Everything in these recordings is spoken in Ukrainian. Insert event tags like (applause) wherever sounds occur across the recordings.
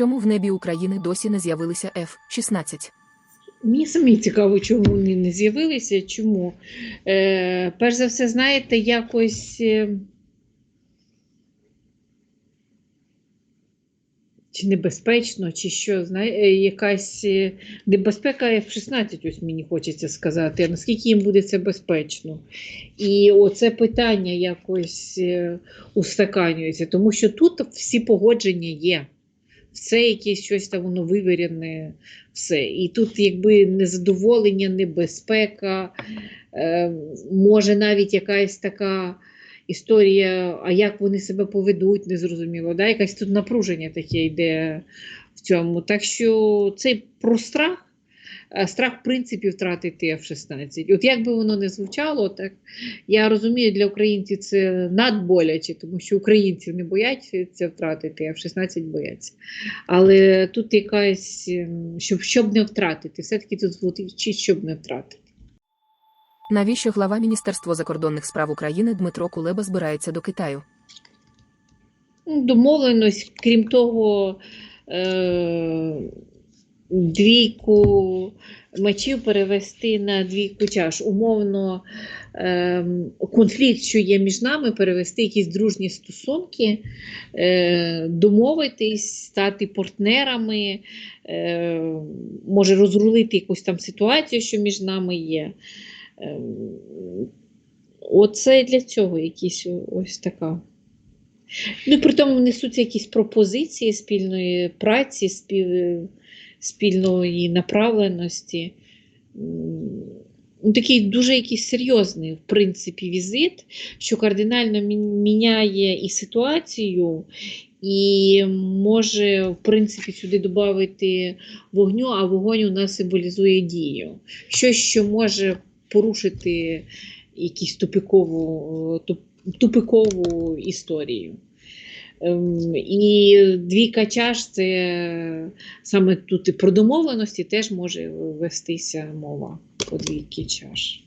Чому в небі України досі не з'явилися F-16? Мені самі цікаво, чому вони не з'явилися. Чому? Е, перш за все, знаєте, якось. е, Чи небезпечно, чи що, знає, е, якась е, небезпека F-16, ось мені хочеться сказати, наскільки їм буде це безпечно. І оце питання якось устаканюється, тому що тут всі погодження є. Все якесь щось там воно вивірене, все. І тут якби незадоволення, небезпека, е, може навіть якась така історія, а як вони себе поведуть, незрозуміло. Да? Якесь тут напруження таке йде в цьому. Так що цей про страх. Е, Страх, в принципі, втратити F-16. От як би воно не звучало, так я розумію, для українців це надболяче, тому що українців не бояться втратити, а F-16 бояться. Але тут якась, ем, щоб, щоб не втратити, все-таки тут звучить, щоб не втратити. Навіщо глава Міністерства закордонних справ України Дмитро Кулеба збирається до Китаю? Ну, Домовленість, крім того, е- двійку мечів перевести на двійку чаш. Умовно, е- конфлікт, що є між нами, перевести якісь дружні стосунки, е- домовитись, стати партнерами, е- може розрулити якусь там ситуацію, що між нами є. Е- Оце для цього якісь ось така. Ну, при тому несуться якісь пропозиції спільної праці, спіль, спільної направленості. Такий дуже якийсь серйозний, в принципі, візит, що кардинально міняє і ситуацію, і може, в принципі, сюди додати вогню, а вогонь у нас символізує дію. Щось, що може порушити якусь тупикову, е, туп- тупикову історію. Ем, І двійка чаш це саме тут і про домовленості теж може вестися мова по двійки чаш.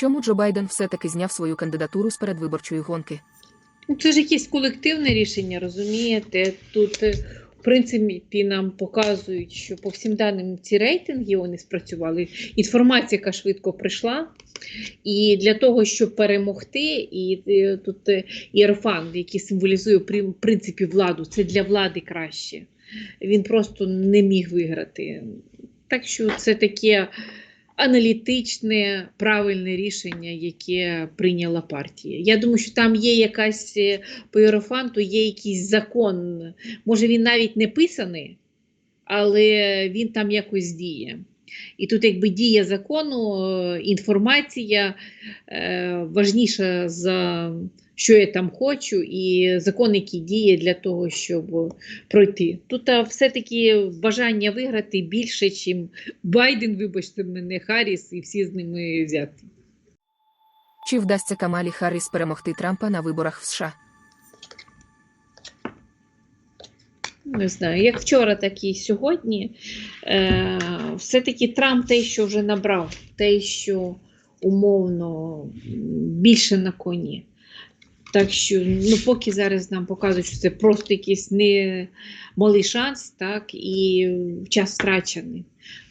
Чому Джо Байден все-таки зняв свою кандидатуру з передвиборчої гонки? Ну, Це ж якесь колективне рішення, розумієте? Тут, е, принципі, нам показують, що по всім даним ці рейтинги вони спрацювали. Інформація, яка швидко прийшла. І для того, щоб перемогти, і е, тут е, іерофан, який символізує в принципі владу, це для влади краще. Він просто не міг виграти. Так що це таке аналітичне, правильне рішення, яке прийняла партія. Я думаю, що там є якась е, по Єрофанту, є якийсь закон. Може, він навіть не писаний, але він там якось діє. І тут, якби дія закону, е, інформація е, важніша за що я там хочу, і закон, який діє для того, щоб пройти. Тут все-таки бажання виграти більше, ніж Байден, вибачте мене, Харріс і всі з ними взяти. Чи вдасться Камалі Харріс перемогти Трампа на виборах в США? Не знаю, як вчора, так і сьогодні. Е, все-таки Трамп те, що вже набрав, те, що умовно більше на коні. Так що, ну, поки зараз нам показують, що це просто якийсь не малий шанс, так, і час втрачений.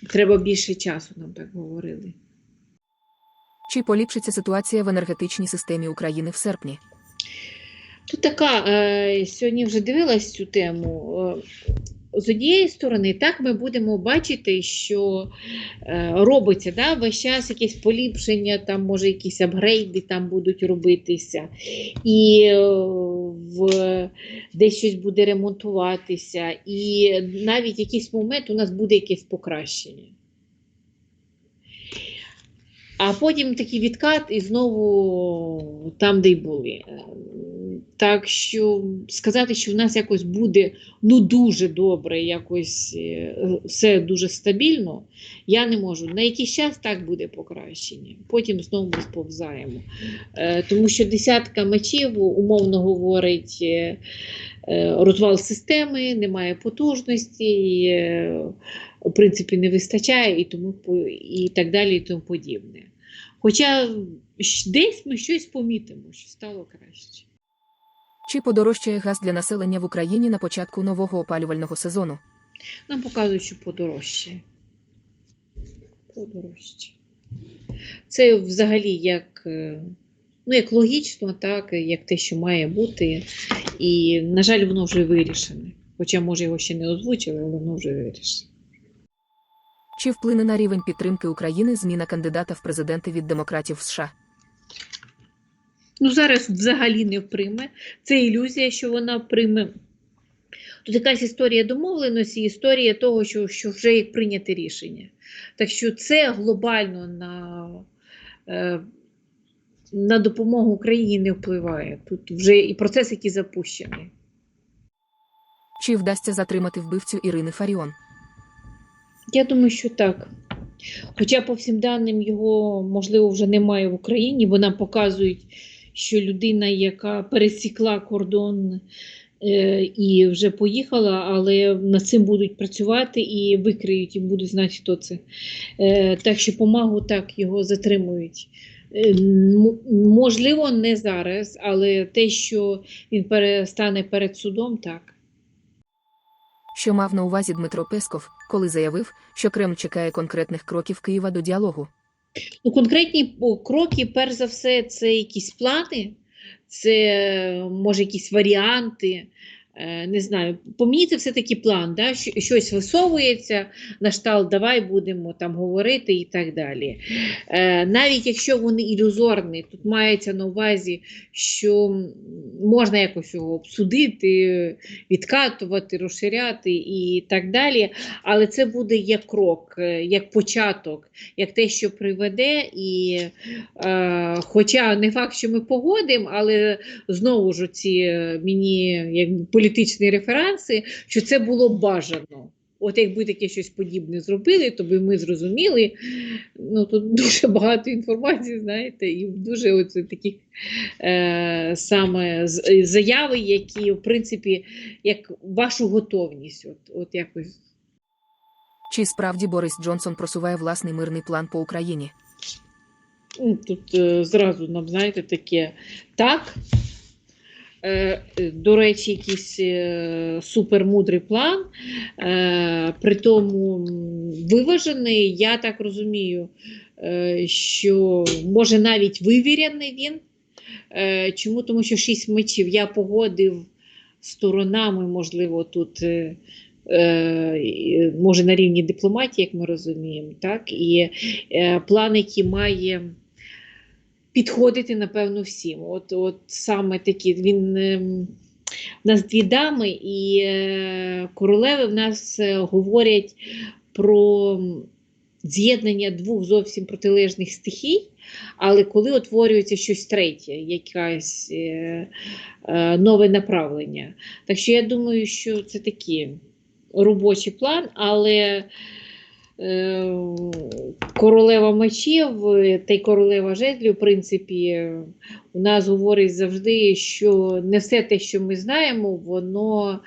Треба більше часу, нам так говорили. Чи поліпшиться ситуація в енергетичній системі України в серпні? Тут така, е, сьогодні вже дивилась цю тему. Е, з однієї сторони, так ми будемо бачити, що е, робиться да, весь час якесь поліпшення, там може якісь апгрейди там будуть робитися, і е, в, десь щось буде ремонтуватися, і навіть якийсь момент у нас буде якесь покращення. А потім такий відкат і знову там, де й були. Так що сказати, що в нас якось буде ну дуже добре, якось е, все дуже стабільно, я не можу. На якийсь час так буде покращення, потім знову ми сповзаємо. Е, Тому що десятка мечів, умовно говорить, е, розвал системи, немає потужності, е, в принципі, не вистачає і тому і так далі, і тому подібне. Хоча десь ми щось помітимо, що стало краще. Чи подорожчає газ для населення в Україні на початку нового опалювального сезону? Нам показують, що подорожче. Подорожче. Це взагалі як, е, ну, як логічно, так, як те, що має бути. І, на жаль, воно вже вирішене. Хоча, може, його ще не озвучили, але воно вже вирішено. Чи вплине на рівень підтримки України зміна кандидата в президенти від демократів США? Ну, зараз взагалі не прийме. Це ілюзія, що вона прийме. Тут якась історія домовленості, історія того, що, що вже є прийняте рішення. Так що це глобально на, е, на допомогу Україні не впливає. Тут вже і процес, який запущений. Чи вдасться затримати вбивцю Ірини Фаріон? Я думаю, що так. Хоча, по всім даним, його, можливо, вже немає в Україні, бо нам показують, що людина, яка пересікла кордон е, і вже поїхала, але над цим будуть працювати і викриють, і будуть знати, хто це. Е, так що помагу так його затримують. Е, можливо, не зараз, але те, що він перестане перед судом, так. Що мав на увазі Дмитро Песков, коли заявив, що Кремль чекає конкретних кроків Києва до діалогу? Ну, конкретні кроки, перш за все, це якісь плани, це е, може якісь варіанти. Е, Не знаю, по мені це все-таки план, да? що- щось висовується, на штал, давай будемо там говорити і так далі. Е, Навіть якщо вони ілюзорні, тут мається на увазі, що можна якось його обсудити, відкатувати, розширяти і так далі. Але це буде як крок, е, як початок як те, що приведе, і хоча не факт, що ми погодимо, але знову ж ці мені як політичні референси, що це було бажано. От якби таке щось подібне зробили, то би ми зрозуміли. Ну тут (laughs) дуже багато інформації, знаєте, і дуже оце таких е, саме заяви, які, в принципі, як вашу готовність, от, от якось Чи справді Борис Джонсон просуває власний мирний план по Україні? Ну, Тут е, зразу нам, знаєте, таке так. Е, до речі, якийсь е, супермудрий план, е, при тому виважений, я так розумію, що може навіть вивірений він. Чому? Тому що шість мечів я погодив сторонами, можливо, тут. Може на рівні дипломатії, як ми розуміємо, так? І план, який має підходити, напевно, всім. От, от саме такі. Він, ем, у нас дві дами, і е, королеви в нас е, говорять про з'єднання двох зовсім протилежних стихій, але коли утворюється щось третє, якесь е, е, нове направлення. Так що я думаю, що це такий робочий план, але королева мечів е, та й королева жезлів, в принципі, е, у нас говорить завжди, що не все те, що ми знаємо, воно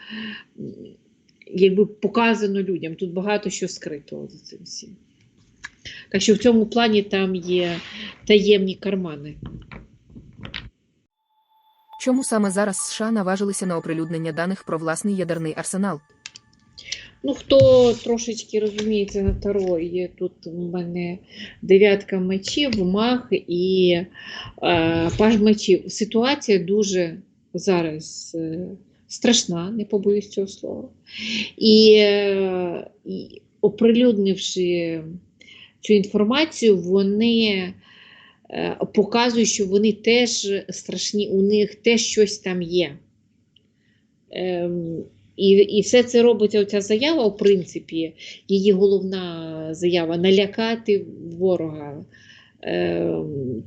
якби показано людям. Тут багато що скритого за цим всім. Так що в цьому плані там є таємні кармани. Чому саме зараз США наважилися на оприлюднення даних про власний ядерний арсенал? Ну, хто трошечки розуміється на таро, є тут у мене дев'ятка мечів, мах і е, паж мечів. Ситуація дуже зараз е, страшна, не побоюсь цього слова. І, е, і оприлюднивши цю інформацію, вони е, показують, що вони теж страшні, у них теж щось там є. Ем, і, і все це робиться оця заява, в принципі, її головна заява налякати ворога, е,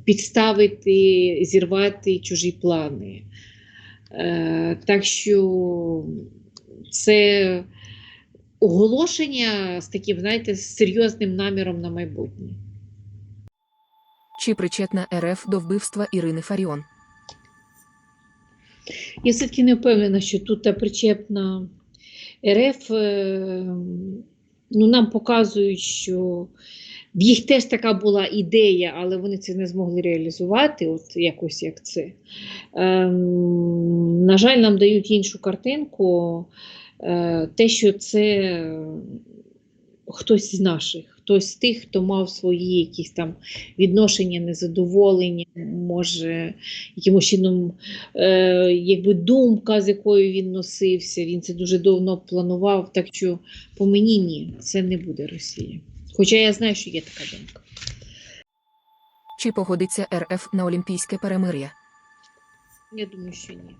підставити, зірвати чужі плани. Е, так що це оголошення з таким, знаєте, серйозним наміром на майбутнє. Чи причетна РФ до вбивства Ірини Фаріон? Я все-таки не впевнена, що тут та причепна РФ. е, Ну, нам показують, що в їх теж така була ідея, але вони це не змогли реалізувати, от якось як це. Ем, на жаль, нам дають іншу картинку, е, те, що це хтось з наших, хтось з тих, хто мав свої якісь там відношення, незадоволення, може, якимось чином, е, якби думка, з якою він носився, він це дуже давно планував, так що по мені ні, це не буде Росія. Хоча я знаю, що є така думка. Чи погодиться РФ на олімпійське перемир'я? Я думаю, що ні.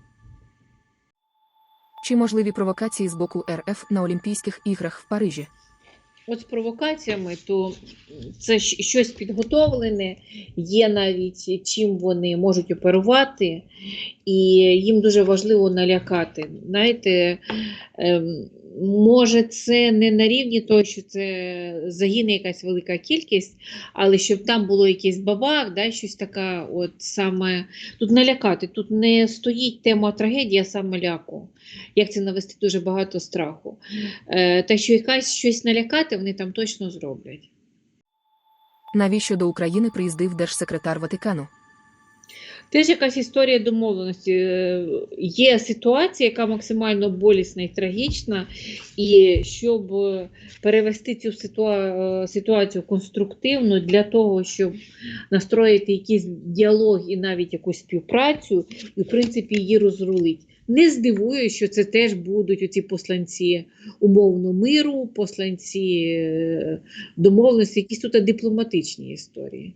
Чи можливі провокації з боку РФ на Олімпійських іграх в Парижі? От з провокаціями, то це щось підготовлене, є навіть чим вони можуть оперувати, і їм дуже важливо налякати. Знаєте, ем, може, це не на рівні того, що це загине якась велика кількість, але щоб там було якийсь бабах, да, щось така, от саме тут налякати. Тут не стоїть тема трагедії, а саме ляку. Як це навести дуже багато страху. Е, та що якась щось налякати, вони там точно зроблять. Навіщо до України приїздив держсекретар Ватикану? Теж якась історія домовленості. Е, Є ситуація, яка максимально болісна і трагічна, і щоб перевести цю ситуа- е, ситуацію конструктивно для того, щоб настроїти якийсь діалог і навіть якусь співпрацю, і в принципі її розрулить. Не здивує, що це теж будуть оці посланці умовно миру, посланці е, домовленості, якісь тут дипломатичні історії. Е,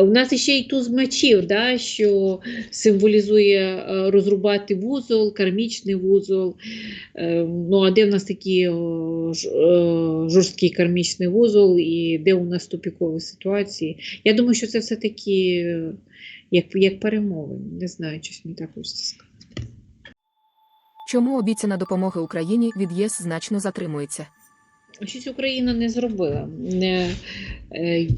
У нас ще й туз мечів, да, що символізує е, розрубати вузол, кармічний вузол. Е, Ну, а де в нас такий е, жорсткий кармічний вузол і де у нас тупікові ситуації? Я думаю, що це все-таки е, як, як перемови. Не знаю, щось мені так хочеться сказати. Чому обіцяна допомога Україні від ЄС значно затримується? Щось Україна не зробила. Не, е,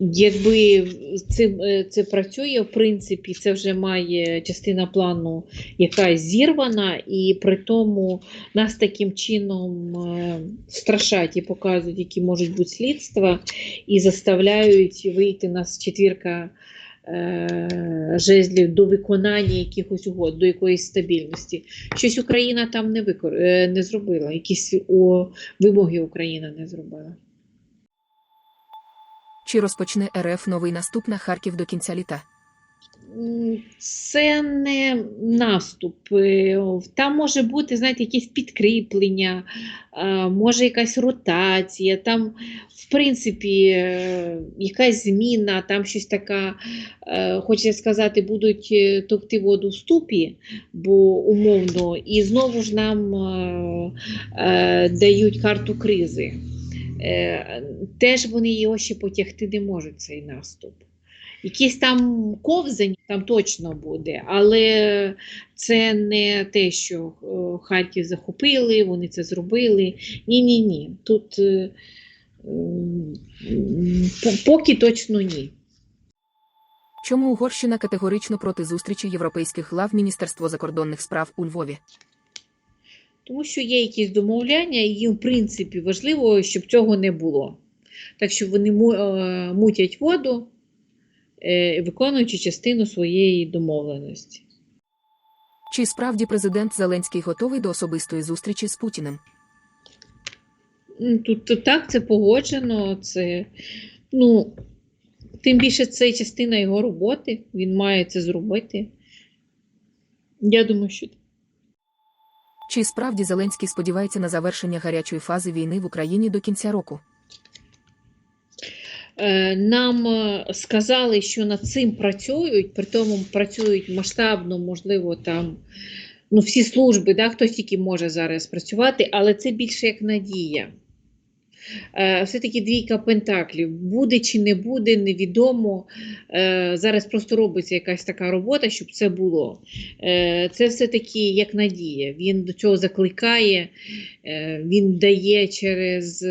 якби це, е, це працює, в принципі, це вже має частина плану, яка зірвана, і при тому нас таким чином е, страшать і показують, які можуть бути слідства, і заставляють вийти нас четвірка. е, Жезлів до виконання якихось угод, до якоїсь стабільності. Щось Україна там не викор... е, не зробила, якісь о, вимоги Україна не зробила. Чи розпочне РФ новий наступ на Харків до кінця літа? Це не наступ. Е, Там може бути, знаєте, якесь підкріплення, може якась ротація, там, в принципі, е, якась зміна, там щось така, е, хочеться сказати, будуть товкти воду в ступі, бо умовно, і знову ж нам дають карту кризи. Е, Теж вони його ще потягти не можуть, цей наступ. Якісь там ковзання там точно буде, але це не те, що е, Харків захопили, вони це зробили. Ні, ні. Тут е, поки точно ні. Чому Угорщина категорично проти зустрічі європейських глав Міністерство закордонних справ у Львові? Тому що є якісь домовляння, і їм, в принципі, важливо, щоб цього не було. Так що вони е, мутять воду, е, виконуючи частину своєї домовленості. Чи справді президент Зеленський готовий до особистої зустрічі з Путіним? Тут, тут так, це погоджено. Це, ну, тим більше це частина його роботи. Він має це зробити. Я думаю, що так. Чи справді Зеленський сподівається на завершення гарячої фази війни в Україні до кінця року? Е, Нам е, сказали, що над цим працюють, при тому працюють масштабно, можливо, там ну, всі служби, да, хтось тільки може зараз працювати, але це більше як надія. Е, Все-таки двійка пентаклів. Буде чи не буде, невідомо. Е, Зараз просто робиться якась така робота, щоб це було. Е, Це все-таки як надія. Він до цього закликає, він дає через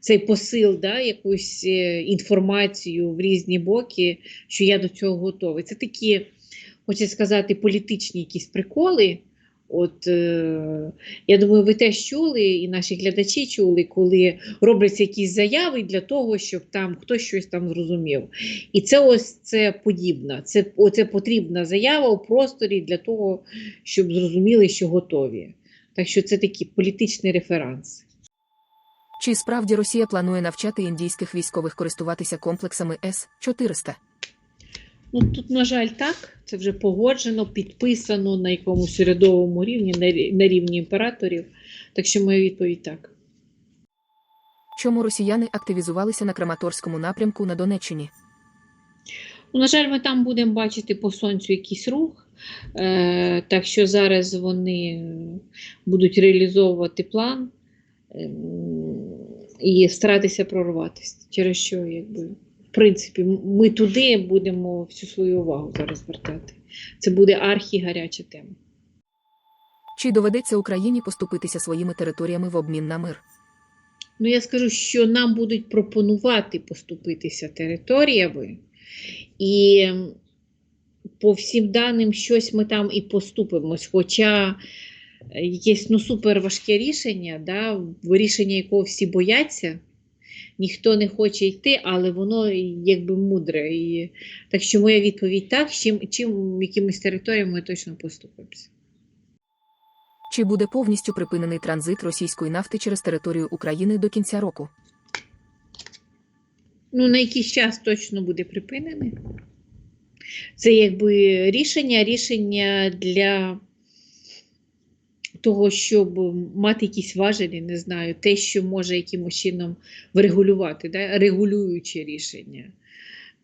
цей посил, да, якусь інформацію в різні боки, що я до цього готовий. Це такі, хочу сказати, політичні якісь приколи. От е, я думаю, ви теж чули, і наші глядачі чули, коли робляться якісь заяви для того, щоб там хтось щось там зрозумів. І це ось це подібна. Це оце потрібна заява у просторі для того, щоб зрозуміли, що готові. Так що це такий політичний референс. Чи справді Росія планує навчати індійських військових користуватися комплексами С-400? Ну тут, на жаль, так. Це вже погоджено, підписано на якомусь урядовому рівні, на рівні імператорів. Так що моя відповідь так. Чому росіяни активізувалися на Краматорському напрямку на Донеччині? Ну, на жаль, ми там будемо бачити по сонцю якийсь рух. Е, так що зараз вони е, будуть реалізовувати план ем, і старатися прорватися. Через що, якби, принципі, ми туди будемо всю свою увагу зараз звертати. Це буде архі-гаряча тема. Чи доведеться Україні поступитися своїми територіями в обмін на мир? Ну, я скажу, що нам будуть пропонувати поступитися територіями, і по всім даним щось ми там і поступимось. Хоча е, якесь ну, супер важке рішення, да, рішення якого всі бояться, ніхто не хоче йти, але воно якби мудре. І, так що моя відповідь так, чим, чим якимись територіями ми точно поступимося. Чи буде повністю припинений транзит російської нафти через територію України до кінця року? ну, на якийсь час точно буде припинений. Це якби рішення, рішення для того, щоб мати якісь важелі, не знаю, те, що може якимось чином врегулювати, да? регулююче рішення.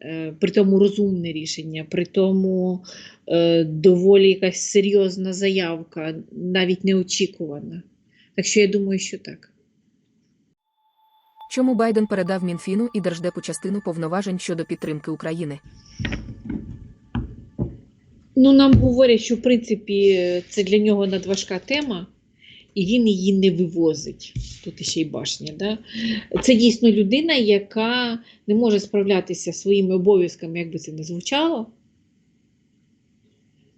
Е, При тому розумне рішення, при тому е, доволі якась серйозна заявка, навіть неочікувана. Так що я думаю, що так. Чому Байден передав Мінфіну і Держдепу частину повноважень щодо підтримки України? Ну, нам говорять, що в принципі це для нього надважка тема, і він її не вивозить. Тут ще й башня. Да? Це дійсно людина, яка не може справлятися своїми обов'язками, як би це не звучало.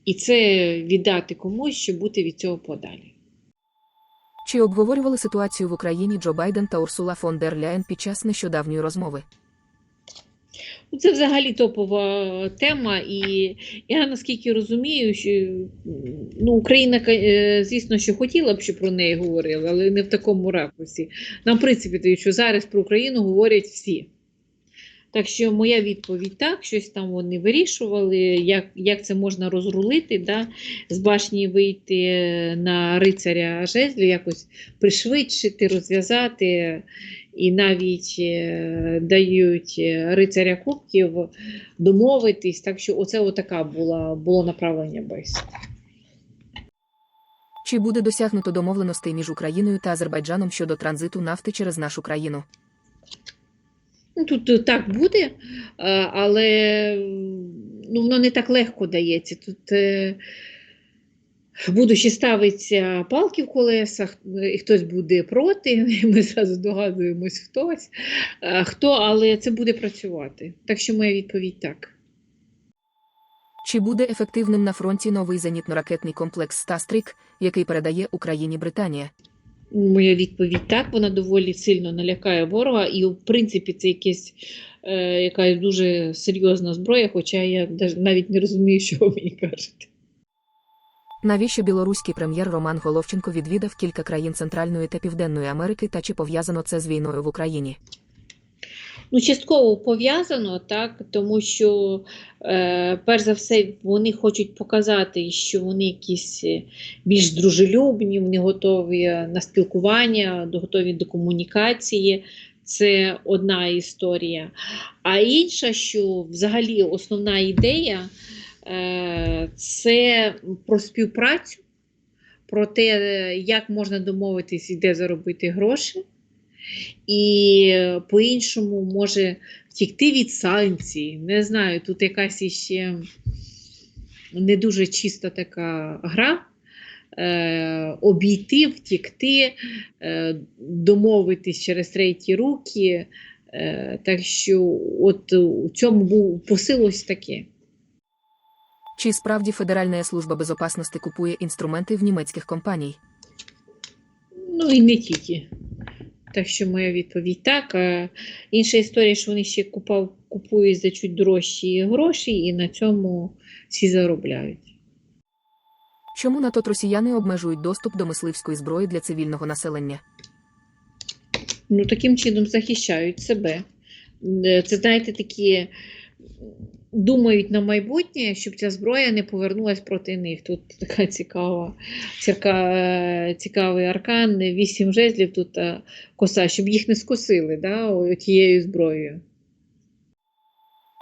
І це віддати комусь, щоб бути від цього подалі. Чи обговорювали ситуацію в Україні Джо Байден та Урсула фон дер Ляєн під час нещодавньої розмови? Ну, Це взагалі топова тема, і я наскільки розумію, що ну, Україна, е, звісно, що хотіла б, щоб про неї говорили, але не в такому ракурсі. Нам, в принципі, дають, що зараз про Україну говорять всі. Так що моя відповідь так, щось там вони вирішували, як, як це можна розрулити, да? з башні вийти на рицаря жезлів, якось пришвидшити, розв'язати. І навіть е, дають е, рицаря кубків домовитись. Так що оце отака була, було направлення бесід. Чи буде досягнуто домовленостей між Україною та Азербайджаном щодо транзиту нафти через нашу країну? Ну, тут е, так буде, але ну, воно не так легко дається. Тут будучи ставиться палки в колесах, і хтось буде проти, (laughs) ми зразу здогадуємось хтось, е, хто, але це буде працювати. Так що моя відповідь так. Чи буде ефективним на фронті новий зенітно-ракетний комплекс Стастрік, який передає Україні Британія? Моя відповідь так, вона доволі сильно налякає ворога, і в принципі це якесь, е, якась дуже серйозна зброя, хоча я навіть не розумію, (laughs) що ви мені кажете. Навіщо білоруський прем'єр Роман Головченко відвідав кілька країн Центральної та Південної Америки та чи пов'язано це з війною в Україні? Ну, частково пов'язано, так, тому що, е, перш за все, вони хочуть показати, що вони якісь е, більш дружелюбні, вони готові на спілкування, готові до комунікації. Це одна історія. А інша, що взагалі основна ідея це про співпрацю, про те, е, як можна домовитись і де заробити гроші і е, по-іншому може втікти від санкцій. Не знаю, тут якась іще не дуже чиста така гра. Е, обійти, втікти, е, домовитись через треті руки. Е, так що, от у цьому був посил ось таке. Чи справді Федеральна служба безопасності купує інструменти в німецьких компаній? Ну і не тільки. Так що моя відповідь так. А інша історія, що вони ще купав, купують за чуть дорожчі гроші і на цьому всі заробляють. Чому на тот росіяни обмежують доступ до мисливської зброї для цивільного населення? Ну, таким чином захищають себе. Е, Це, знаєте, такі думають на майбутнє, щоб ця зброя не повернулась проти них. Тут така цікава, цірка, цікавий аркан, вісім жезлів тут коса, щоб їх не скосили да, тією зброєю.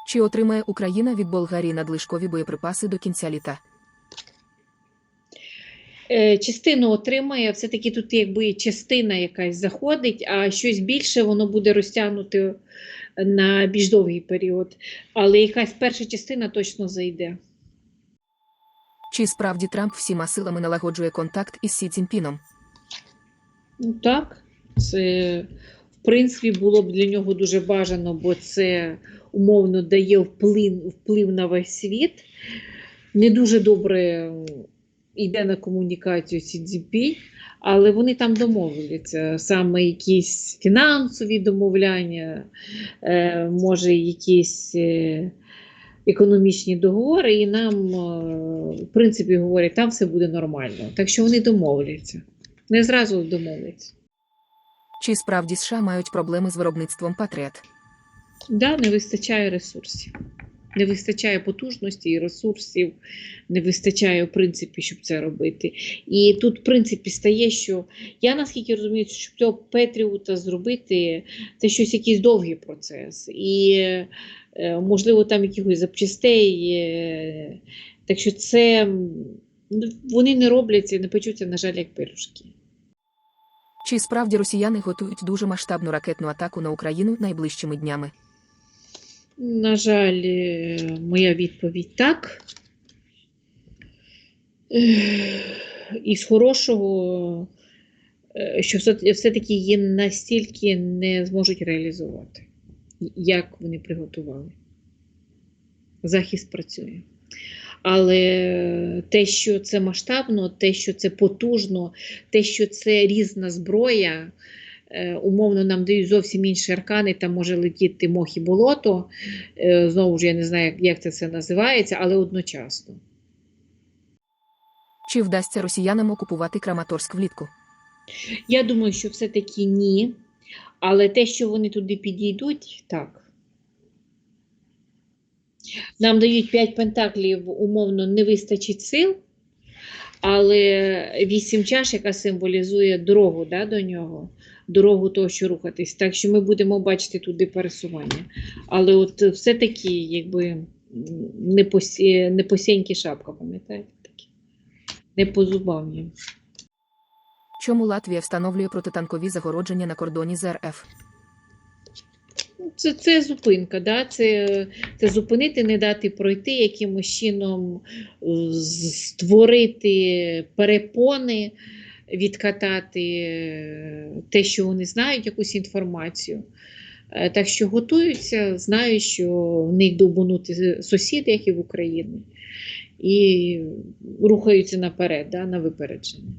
Чи отримає Україна від Болгарії надлишкові боєприпаси до кінця літа? Е, Частину отримає, все-таки тут якби частина якась заходить, а щось більше воно буде розтягнути на більш довгий період. Але якась перша частина точно зайде. Чи справді Трамп всіма силами налагоджує контакт із Сі Цзіньпіном? Ну так, це в принципі було б для нього дуже бажано, бо це умовно дає вплив, вплив на весь світ. Не дуже добре йде на комунікацію Цзіньпінь, але вони там домовляться. Саме якісь фінансові домовляння, е, може, якісь. Е, Економічні договори, і нам, е, в принципі, говорять, там все буде нормально. Так що вони домовляться. Не зразу домовляться. Чи справді США мають проблеми з виробництвом Патріот? Да, не вистачає ресурсів. Не вистачає потужності і ресурсів, не вистачає, в принципі, щоб це робити. І тут, в принципі, стає, що я наскільки розумію, щоб цього Петріута зробити, це щось якийсь довгий процес. І, е, можливо, там якихось запчастей. Так що це ну, вони не робляться, і не печуться, на жаль, як пирожки. Чи справді росіяни готують дуже масштабну ракетну атаку на Україну найближчими днями? На жаль, е, моя відповідь так. Ех, Із хорошого, е, що все- все-таки її настільки не зможуть реалізувати, як вони приготували. Захист працює. Але те, що це масштабно, те, що це потужно, те, що це різна зброя, е, умовно нам дають зовсім інші аркани, там може летіти мох і болото. Е, Знову ж я не знаю, як- як це все називається, але одночасно. Чи вдасться росіянам окупувати Краматорськ влітку? Я думаю, що все-таки ні. Але те, що вони туди підійдуть, так. Нам дають 5 пентаклів, умовно, не вистачить сил, але 8 чаш, яка символізує дорогу да, до нього, дорогу того, що рухатись. Так що ми будемо бачити туди пересування. Але от все-таки, якби не, посі... не посіньки шапка, пам'ятаєте? такі? Не по зубам. Чому Латвія встановлює протитанкові загородження на кордоні з РФ? Це, це зупинка, да? це, це зупинити, не дати пройти, якимось чином е, створити перепони, відкатати е, те, що вони знають, якусь інформацію. Е, Так що готуються, знають, що в них добунути сусіди, як і в Україні, і рухаються наперед, да, на випередження.